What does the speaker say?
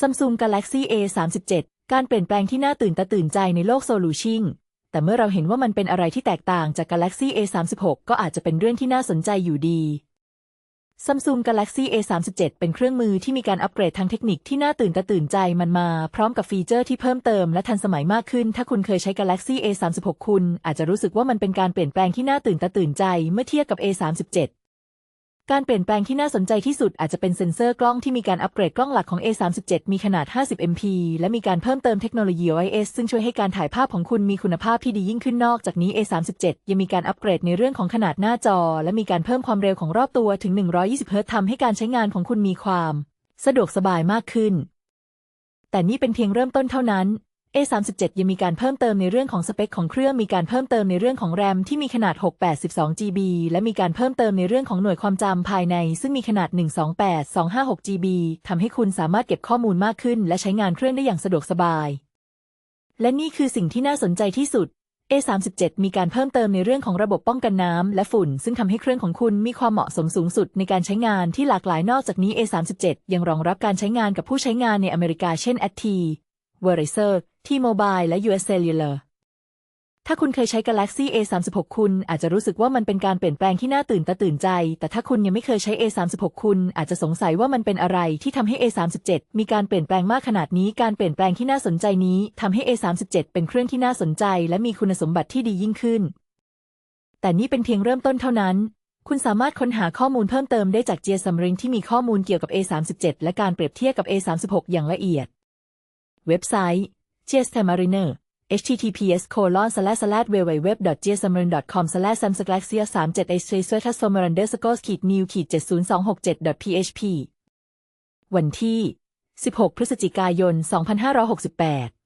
Samsung Galaxy A37 การเปลี่ยนแปลงที่น่าตื่นตาตื่นใจในโลกโซลูชิงแต่เมื่อเราเห็นว่ามันเป็นอะไรที่แตกต่างจาก Galaxy A36 ก็อาจจะเป็นเรื่องที่น่าสนใจอยู่ดี Samsung Galaxy A37 เป็นเครื่องมือที่มีการอัปเกรดทางเทคนิคที่น่าตื่นตาตื่นใจมันมา พร้อมกับฟีเจอร์ที่เพิ่มเติมและทันสมัยมากขึ้น ถ้าคุณเคยใช้ Galaxy A36 คุณอาจจะรู้สึกว่ามันเป็นการเปลี่ยนแปลงที่น่าตื่นตาตื่นใจเมื่อเทียบกับ A37 การเปลี่ยนแปลงที่น่าสนใจที่สุดอาจจะเป็นเซ็นเซอร์กล้องที่มีการอัปเกรดกล้องหลักของ A37 มีขนาด 50 MP และมีการเพิ่มเติมเทคโนโลยี OIS ซึ่งช่วยให้การถ่ายภาพของคุณมีคุณภาพที่ดียิ่งขึ้นนอกจากนี้ A37 ยังมีการอัปเกรดในเรื่องของขนาดหน้าจอ และมีการเพิ่มความเร็วของรอบตัวถึง 120เฮิรตซ์ทำให้การใช้งานของคุณมีความ สะดวกสบายมากขึ้น แต่นี่เป็นเพียงเริ่มต้นเท่านั้น A37 ยังมีการเพิ่มเติมในเรื่องของสเปคของเครื่องมีการเพิ่มเติมในเรื่องของแรมที่มีขนาด 682 GB และมีการเพิ่มเติมในเรื่องของหน่วยความจำภายใน ซึ่งมีขนาด 128 256 GB ทำให้คุณสามารถเก็บข้อมูลมากขึ้น และใช้งานเครื่องได้อย่างสะดวกสบาย และนี่คือสิ่งที่น่าสนใจที่สุด A37 มีการเพิ่มเติมในเรื่องของระบบป้องกันน้ำและฝุ่น ซึ่งทำให้เครื่องของคุณมีความเหมาะสมสูงสุดในการใช้งานที่หลากหลายนอกจากนี้ A37 ยังรองรับการใช้งานกับผู้ใช้งานในอเมริกาเช่น AT Verizon T-Mobile และ US Cellular ถ้าคุณเคยใช้ Galaxy A36 คุณอาจจะรู้สึกว่ามันเป็นการเปลี่ยนแปลงที่น่าตื่นตาตื่นใจ แต่ถ้าคุณยังไม่เคยใช้ A36 คุณอาจจะสงสัยว่ามันเป็นอะไรที่ทำให้ A37 มีการเปลี่ยนแปลงมากขนาดนี้ การเปลี่ยนแปลงที่น่าสนใจนี้ทำให้ A37 เป็นเครื่องที่น่าสนใจ และมีคุณสมบัติที่ดียิ่งขึ้น แต่นี่เป็นเพียงเริ่มต้นเท่านั้น คุณสามารถค้นหาข้อมูลเพิ่มเติมได้จากเจียซัมริงที่มีข้อมูลเกี่ยวกับ A37 และการเปรียบเทียบกับ A36 อย่างละเอียด เว็บไซต์ g e s t a m a r i n e r https colon slash slash www g s a m a r i n com slash samsgalaxia 37 h s t a s o m a r a n d e r s c o r e ขีด new ขีด 70267 php วันที่ 16 พฤศจิกายน 2568